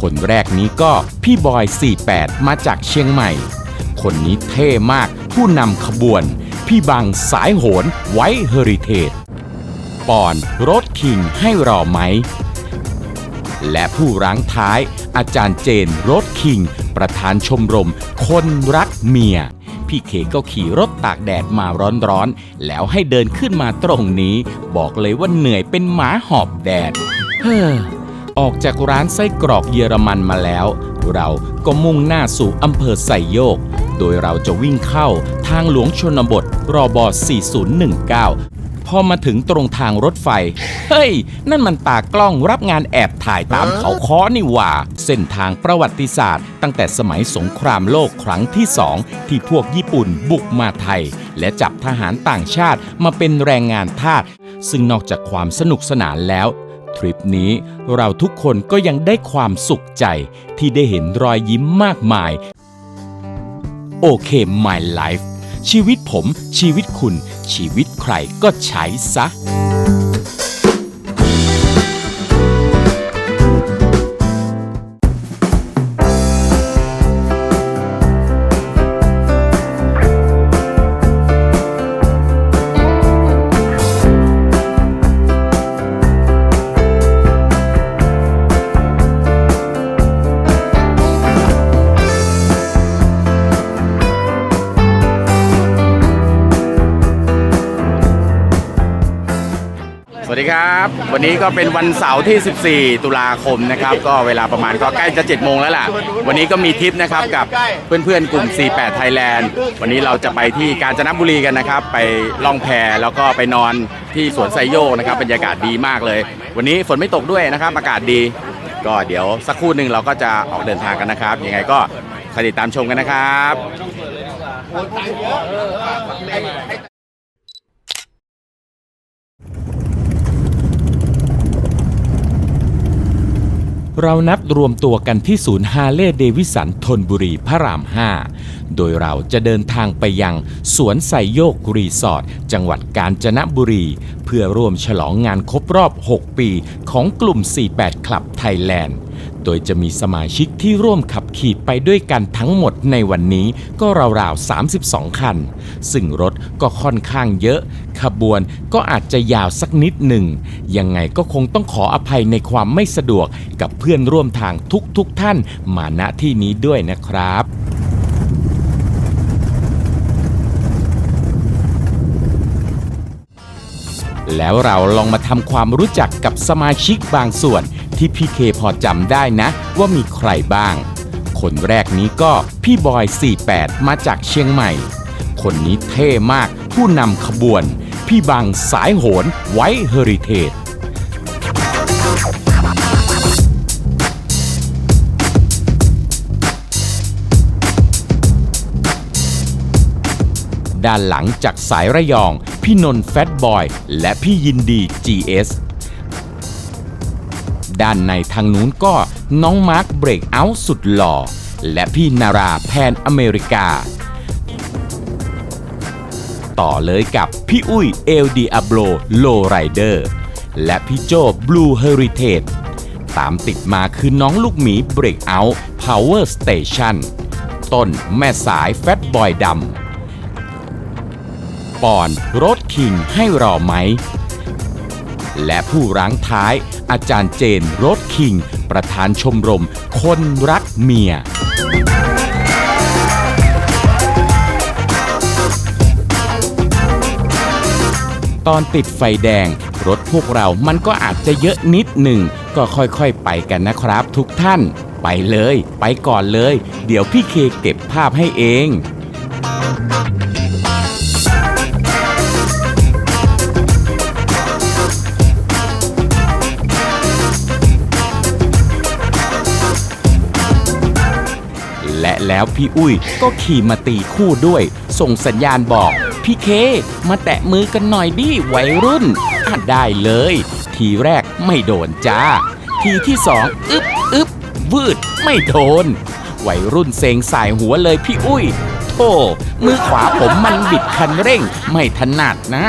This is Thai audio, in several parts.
คนแรกนี้ก็พี่บอย 48 มาจากเชียงใหม่ คนนี้เท่มากผู้นำขบวน พี่บังสายโหนไว้เฮอริเทจปอนรถคิงให้รอไหม และผู้รั้งท้าย อาจารย์เจนรถคิง ประธานชมรม คนรักเมีย พี่เคก็ขี่รถตากแดดมาร้อนๆ แล้วให้เดินขึ้นมาตรงนี้ บอกเลยว่าเหนื่อยเป็นหมาหอบแดด เฮ้อ ออกจากร้านไส้กรอกเยอรมันมาแล้ว เราก็มุ่งหน้าสู่อำเภอไซโยก โดยเราจะวิ่งเข้าทางหลวงชนบทรอบ4019 พอมาถึงตรงทางรถไฟ เฮ้ย นั่นมันตากล้องรับงานแอบถ่ายตามเขาค้อนี่หว่า เส้นทางประวัติศาสตร์ ตั้งแต่สมัยสงครามโลกครั้งที่สองที่พวกญี่ปุ่นบุกมาไทย และจับทหารต่างชาติมาเป็นแรงงานทาสซึ่งนอกจากความสนุกสนานแล้ว ทริปนี้เราทุกคนก็ยังได้ความสุขใจที่ได้เห็นรอยยิ้มมากมายโอเค my life ชีวิตผม ชีวิตคุณ ชีวิตใครก็ใช้ซะ วัสดีครับ วันนี้ก็เป็นวันเสาร์ที่ 14 ตุลาคมนะครับ ก็เวลาประมาณก็ใกล้จะ7โมงแล้วล่ะ วันนี้ก็มีทริปนะครับกับเพื่อนๆ กลุ่ม 48 Thailand วันนี้เราจะไปที่กาญจนบุรีกันนะครับ ไปล่องแพแล้วก็ไปนอนที่สวนไซโยกนะครับบรรยากาศดีมากเลย วันนี้ฝนไม่ตกด้วยนะครับอากาศดี ก็เดี๋ยวสักครู่หนึ่งเราก็จะออกเดินทางกันนะครับยังไงก็ติดตามชมกันนะครับ เรานัดรวมตัวกันที่ศูนย์ฮาเล่เดวิสันทนบุรีพระราม 5 โดยเราจะเดินทางไปยังสวนไซโยกรีสอร์ทจังหวัดกาญจนบุรี พื่อร่วมฉลองงานครบรอบ 6 ปีของกลุ่ม 48 คลับไทยแลนด์ โดยจะมีสมาชิกที่ร่วมขับขี่ไปด้วยกันทั้งหมดในวันนี้ก็ราวๆ 32 คัน ซึ่งรถก็ค่อนข้างเยอะ ขบวนก็อาจจะยาวสักนิดหนึ่ง ยังไงก็คงต้องขออภัยในความไม่สะดวกกับเพื่อนร่วมทางทุกๆทท่านมาณที่นี้ด้วยนะครับ แล้วเราลองมาทำความรู้จักกับสมาชิกบางส่วนที่พี่เคพอจำได้นะ ว่ามีใครบ้าง คนแรกนี้ก็พี่บอย 48 มาจากเชียงใหม่ คนนี้เท่มากผู้นำขบวน พี่บังสายโหนไว้เฮอริเทจ ด้านหลังจากสายระยอง พี่นนท์แฟตบอย และพี่ยินดี GS ด้านในทางนู้นก็น้องมาร์คเบรกเอาท์สุดหล่อ และพี่นาราแพนอเมริกา ต่อเลยกับพี่อุ้ยเอลดีอาโบโลไรเดอร์และพี่โจบลูเฮอริเทจตามติดมาคือน้องลูกหมีเบรกเอาท์พาวเวอร์สเตชันต้นแม่สายแฟตบอยดำ ปอนรถคิงให้รอไหม และผู้รั้งท้ายอาจารย์เจนรถคิง ประธานชมรม คนรักเมีย ตอนติดไฟแดง รถพวกเรามันก็อาจจะเยอะนิดหนึ่ง ก็ค่อยๆไปกันนะครับทุกท่าน ไปเลย ไปก่อนเลย เดี๋ยวพี่เคเก็บภาพให้เอง แล้วพี่อุ้ยก็ขี่มาตีคู่ด้วย ส่งสัญญาณบอก พี่เค มาแตะมือกันหน่อยดิวัยรุ่นอะได้เลย ทีแรกไม่โดนจ้า ทีที่สองอึบอึบวืดไม่โดน วัยรุ่นเซงสายหัวเลยพี่อุ้ยโธ่มือขวาผมมันบิดคันเร่ง ไม่ถนัดนะ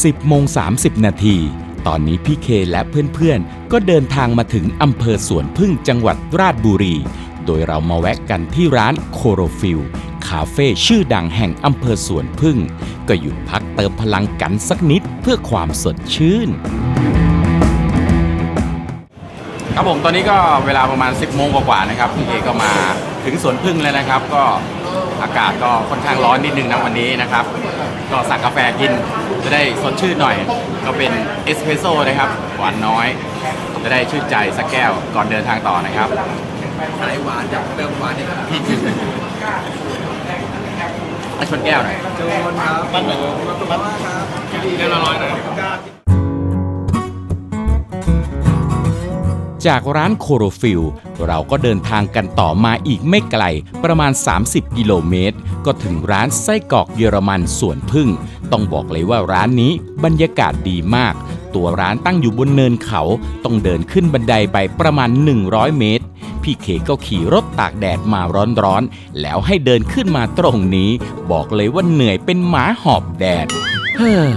พ10โมง30 นาที ตอนนี้พี่เคและเพื่อนๆ ก็เดินทางมาถึงอำเภอสวนพึ่งจังหวัดราชบุรี โดยเรามาแวะกันที่ร้านโคโรฟิลคาเฟ่ชื่อดังแห่งอำเภอสวนพึ่ง ก็หยุดพักเติมพลังกันสักนิดเพื่อความสดชื่น ครับผมตอนนี้ก็เวลาประมาณ 10โมงกว่าๆนะครับพี่เอก็มาถึงสวนพึ่งแล้วนะครับ ก็อากาศก็ค่อนข้างร้อนนิดนึงนะวันนี้นะครับ ก็สั่งกาแฟกินจะได้สดชื่นหน่อย ก็เป็นเอสเพรสโซ่นะครับหวานน้อย จะได้ชื่นใจสักแก้วก่อนเดินทางต่อนะครับสายหวานจากเติมหวานเนี่ยให้ชนแก้วหน่อยโจนครับมันเหมือนมันว่าครับเรียบร้อยหน่อย จากร้านโคโรฟิลเราก็เดินทางกันต่อมาอีกไม่ไกลประมาณ 30 กิโลเมตร ก็ถึงร้านไส้กรอกเยอรมันสวนพึ่ง ต้องบอกเลยว่าร้านนี้บรรยากาศดีมาก ตัวร้านตั้งอยู่บนเนินเขา ต้องเดินขึ้นบันไดไปประมาณ 100 เมตร พี่เคก็ขี่รถตากแดดมาร้อนๆ แล้วให้เดินขึ้นมาตรงนี้ บอกเลยว่าเหนื่อยเป็นหมาหอบแดด เฮ้อ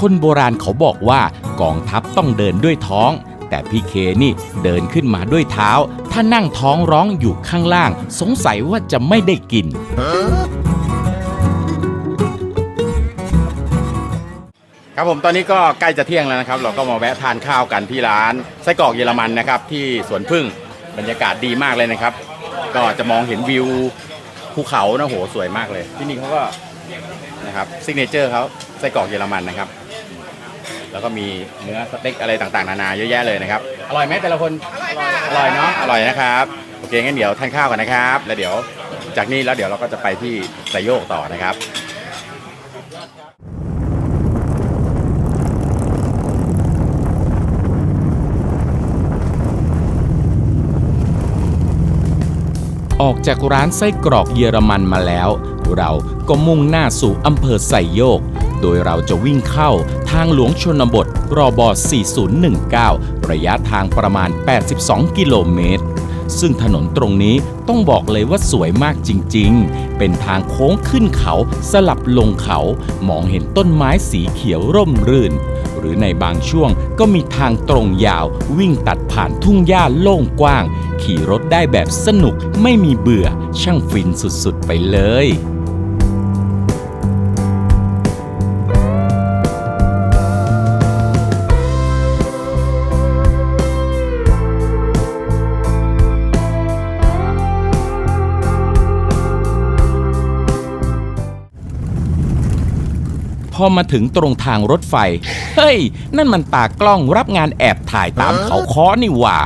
คนโบราณเขาบอกว่ากองทัพต้องเดินด้วยท้อง แต่พี่เคนี่เดินขึ้นมาด้วยเท้า ถ้านั่งท้องร้องอยู่ข้างล่าง สงสัยว่าจะไม่ได้กิน ครับผมตอนนี้ก็ใกล้จะเที่ยงแล้วนะครับ เราก็มาแวะทานข้าวกันที่ร้านไส้กรอกเยอรมันนะครับ ที่สวนพึ่งบรรยากาศดีมากเลยนะครับ ก็จะมองเห็นวิวภูเขานะโหสวยมากเลย ที่นี่เขาก็นะครับซิกเนเจอร์เขาไส้กรอกเยอรมันนะครับ แล้วก็มีเนื้อสเต็กอะไรต่างๆ นานาเยอะแยะเลยนะครับ อร่อยไหมแต่ละคน อร่อยเนาะ อร่อยนะครับ โอเคงั้นเดี๋ยวทานข้าวกันนะครับ แล้วเดี๋ยวจากนี้แล้วเดี๋ยวเราก็จะไปที่ไซโยกต่อนะครับออกจากร้านไส้กรอกเยอรมันมาแล้ว เราก็มุ่งหน้าสู่อำเภอไซโยก โดยเราจะวิ่งเข้าทางหลวงชนบทรอบ4019 ระยะทางประมาณ 82 กิโลเมตร ซึ่งถนนตรงนี้ต้องบอกเลยว่าสวยมากจริงๆ เป็นทางโค้งขึ้นเขาสลับลงเขา มองเห็นต้นไม้สีเขียวร่มรื่น หรือในบางช่วงก็มีทางตรงยาววิ่งตัดผ่านทุ่งหญ้าโล่งกว้าง ขี่รถได้แบบสนุกไม่มีเบื่อช่างฟินสุดๆไปเลย พอมาถึงตรงทางรถไฟ เฮ้ย นั่นมันตากล้องรับงานแอบถ่ายตามเขาค้อนี่หว่า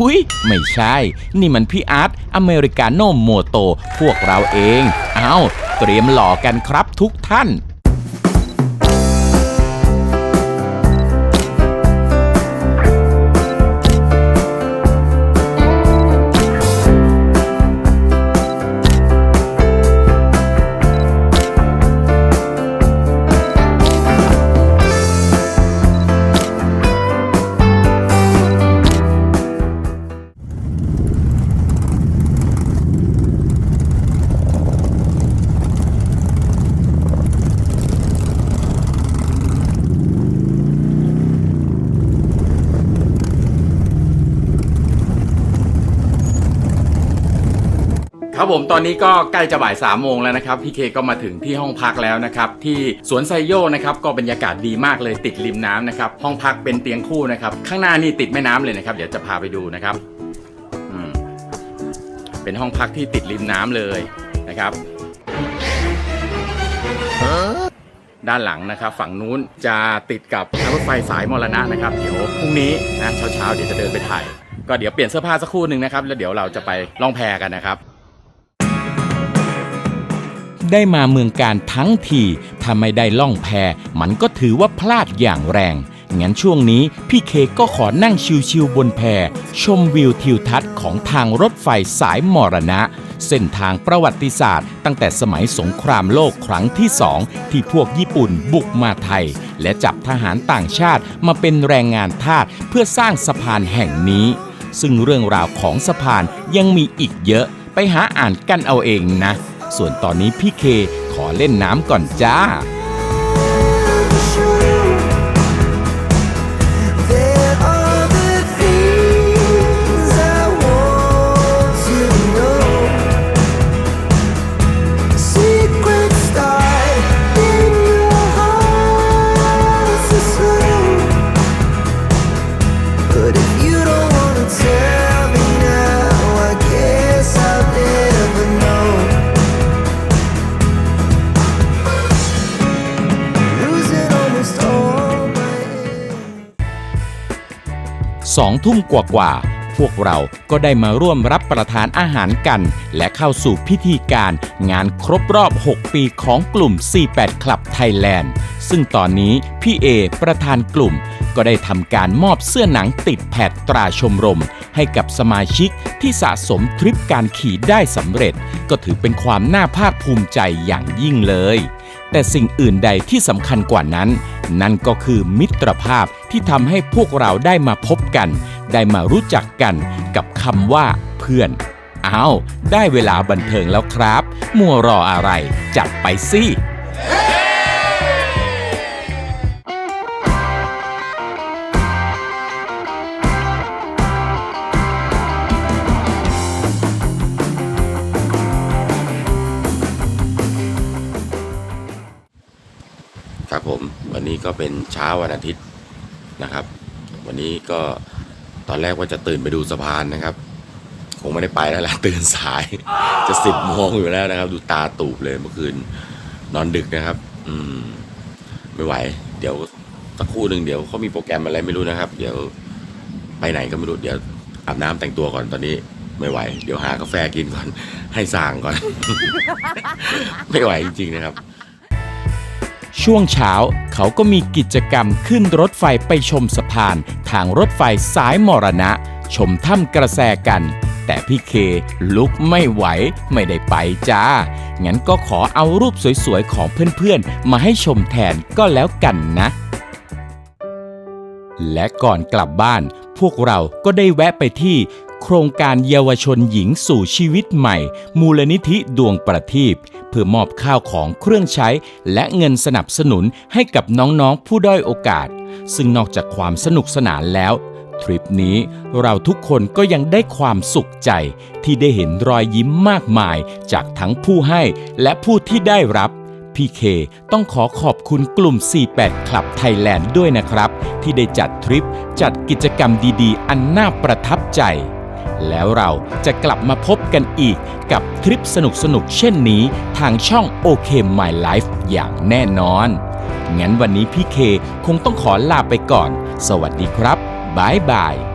อุ๊ย ไม่ใช่ นี่มันพี่อาร์ตอเมริกาโน่โมโต พวกเราเอง เอาเตรียมหล่อกันครับทุกท่าน ครับผมตอนนี้ก็ใกล้จะบ่ายสามโมงแล้วนะครับพี่เคก็มาถึงที่ห้องพักแล้วนะครับที่สวนไซโยนะครับก็บรรยากาศดีมากเลยติดริมน้ำนะครับห้องพักเป็นเตียงคู่นะครับข้างหน้านี่ติดแม่น้ำเลยนะครับเดี๋ยวจะพาไปดูนะครับอืมเป็นห้องพักที่ติดริมน้ำเลยนะครับ ด้านหลังนะครับ ฝั่งนู้นจะติดกับทางรถไฟสายมรณะนะครับเดี๋ยวพรุ่งนี้นะเช้าๆเดี๋ยวจะเดินไปถ่าย ก็เดี๋ยวเปลี่ยนเสื้อผ้าสักครู่หนึ่งนะครับแล้วเดี๋ยวเราจะไปล่องแพกันนะครับ ได้มาเมืองการทั้งทีถ้าไม่ได้ล่องแพมันก็ถือว่าพลาดอย่างแรง งั้นช่วงนี้พี่เคก็ขอนั่งชิวๆบนแพ ชมวิวทิวทัศน์ของทางรถไฟสายมรณะ เส้นทางประวัติศาสตร์ ตั้งแต่สมัยสงครามโลกครั้งที่สองที่พวกญี่ปุ่นบุกมาไทย และจับทหารต่างชาติมาเป็นแรงงานทาสเพื่อสร้างสะพานแห่งนี้ ซึ่งเรื่องราวของสะพานยังมีอีกเยอะไปหาอ่านกันเอาเองนะ ส่วนตอนนี้พี่เคขอเล่นน้ำก่อนจ้า สองทุ่มกว่าๆพวกเราก็ได้มาร่วมรับประทานอาหารกัน และเข้าสู่พิธีการงานครบรอบ 6 ปีของกลุ่ม 48 คลับไทยแลนด์ ซึ่งตอนนี้พี่เอประธานกลุ่มก็ได้ทำการมอบเสื้อหนังติดแผดตราชมรม ให้กับสมาชิกที่สะสมทริปการขี่ได้สำเร็จ ก็ถือเป็นความน่าภาคภูมิใจอย่างยิ่งเลย แต่สิ่งอื่นใดที่สำคัญกว่านั้น นั่นก็คือมิตรภาพที่ทำให้พวกเราได้มาพบกัน ได้มารู้จักกันกับคำว่าเพื่อนอ้าวได้เวลาบันเทิงแล้วครับ มัวรออะไร จัดไปสิ ผมวันนี้ก็เป็นเช้าวันอาทิตย์นะครับ วันนี้ก็ตอนแรกว่าจะตื่นไปดูสะพานนะครับ คงไม่ได้ไปแล้วแหละตื่นสาย จะสิบโมงอยู่แล้วนะครับ ดูตาตูบเลยเมื่อคืนนอนดึกนะครับ อืม ไม่ไหว เดี๋ยวสักครู่หนึ่งเดี๋ยวเขามีโปรแกรมอะไรไม่รู้นะครับ เดี๋ยวไปไหนก็ไม่รู้เดี๋ยวอาบน้ำแต่งตัวก่อนตอนนี้ไม่ไหว เดี๋ยวหากาแฟกินก่อน ให้สั่งก่อน ไม่ไหวจริงๆนะครับ ช่วงเช้าเขาก็มีกิจกรรมขึ้นรถไฟไปชมสะพาน ทางรถไฟสายมรณะ ชมถ้ำกระแสกัน แต่พี่เคลุกไม่ไหวไม่ได้ไปจ้า งั้นก็ขอเอารูปสวยๆ ของเพื่อนๆ มาให้ชมแทนก็แล้วกันนะ และก่อนกลับบ้าน พวกเราก็ได้แวะไปที่โครงการเยาวชนหญิงสู่ชีวิตใหม่ มูลนิธิดวงประทีป พื่อมอบข้าวของเครื่องใช้ และเงินสนับสนุนให้กับน้องๆผู้ด้อยโอกาส ซึ่งนอกจากความสนุกสนานแล้ว ทริปนี้เราทุกคนก็ยังได้ความสุขใจ ที่ได้เห็นรอยยิ้มมากมายจากทั้งผู้ให้และผู้ที่ได้รับพี่เคต้องขอขอบคุณกลุ่ม 48 คลับไทยแลนด์ด้วยนะครับ ที่ได้จัดทริปจัดกิจกรรมดีๆ อันน่าประทับใจ แล้วเราจะกลับมาพบกันอีกกับคลิปสนุกๆเช่นนี้ทางช่อง OK My Life อย่างแน่นอน งั้นวันนี้พี่เคคงต้องขอลาไปก่อน สวัสดีครับบ๊ายบาย